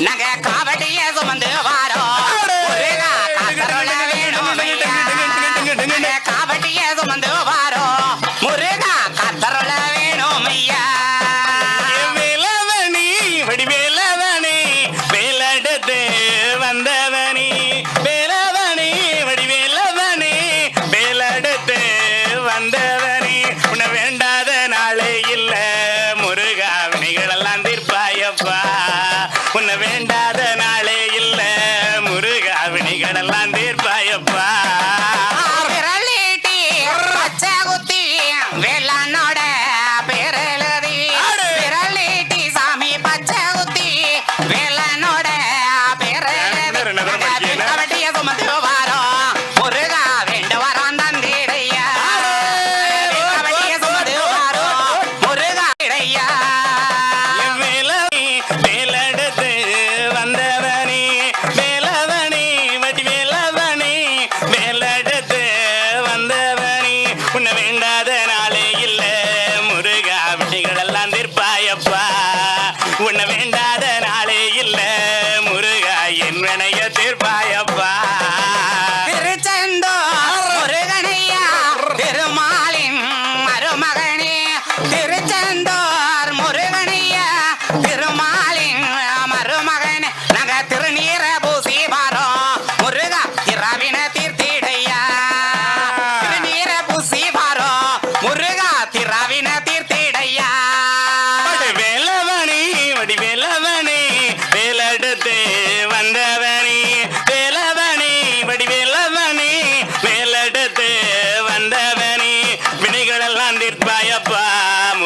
Nagak. வந்தீர் பயப்பா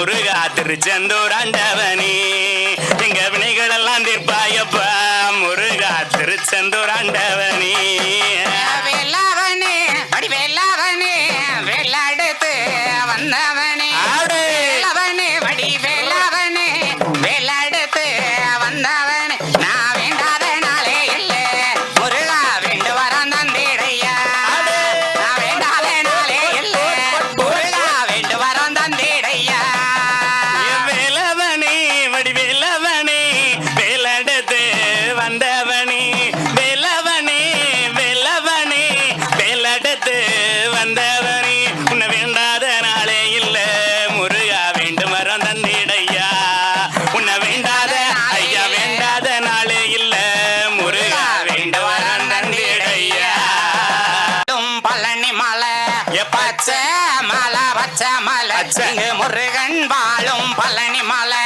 முருகா திருச்செந்தூராண்டவனே எங்க வினைகள் எல்லாம் தீர்ப்பாயப்பா. முருகா திருச்செந்தூராண்டவனே பச்சை மலை முருகன் வாழும் பழனி மலை.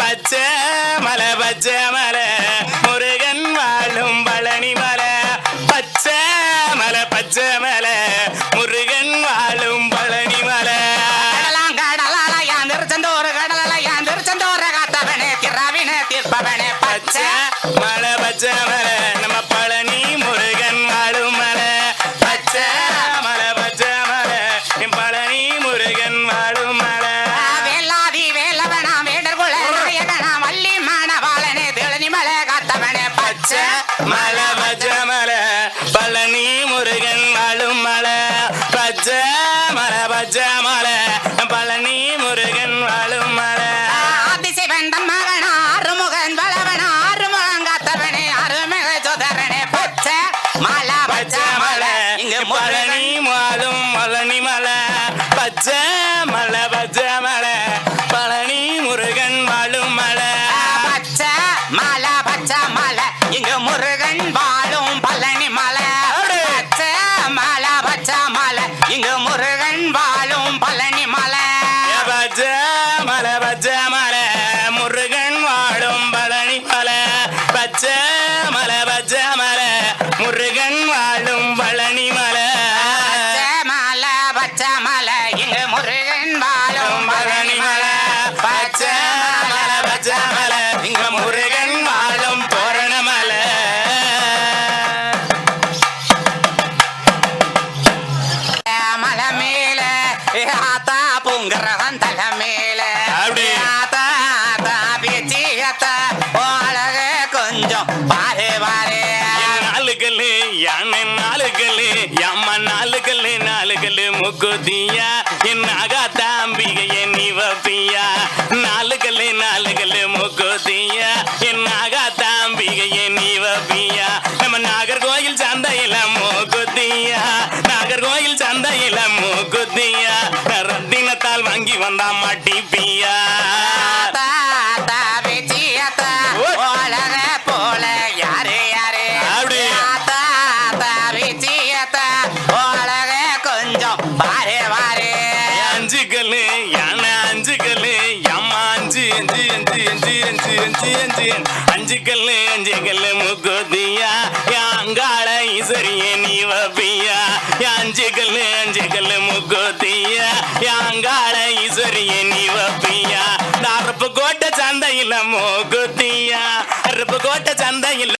பச்சை மலை பச்சை மலை முருகன் வாழும் பழனி மலை. பச்சை மலை பச்சை மலை முருகன் வாழும் பழனி மலை. கடலாம் கடலாலயான் திருச்செந்தூர் கடலாலயான் திருச்செந்தூர் காத்தவனே திராவின தீர்ப்பவனே பச்சை மலை பச்சை மலை. பச்சை மலை பச்சை மலை பழனி முருகன் வாழும் மலை பச்சை மலை பச்சை மலை இங்கு முருகன் வாழும் பழனி மலை. பச்சை மலை பச்சை மலை இங்கு முருகன் வாழும் பழனி மலை பச்சை மலை பச்சை மலை முருகன் வாழும் பழனி மலை பச்சை மலை பச்சை மலை முருகன் வாழும் தகமேல அப்படி. அழக கொஞ்சம் பாரு பாரு நாளுகளே யானை நாளுகளே அம்மா நாளுகளே நாளுகளே முக்குதியா. என் அகா தாம்பிகைய யானை அஞ்சு கல்லு அம்மா அஞ்சு அஞ்சு அஞ்சு அஞ்சு அஞ்சு அஞ்சு அஞ்சு. அஞ்சு கல்லு அஞ்சு கல்லு முக்கோதியா யாங்காள இசரியே நீ வப்பியா அஞ்சு கல்லு அஞ்சு கல்லு முக்கோதியா யாங்காள இசரியே நீ வப்பியா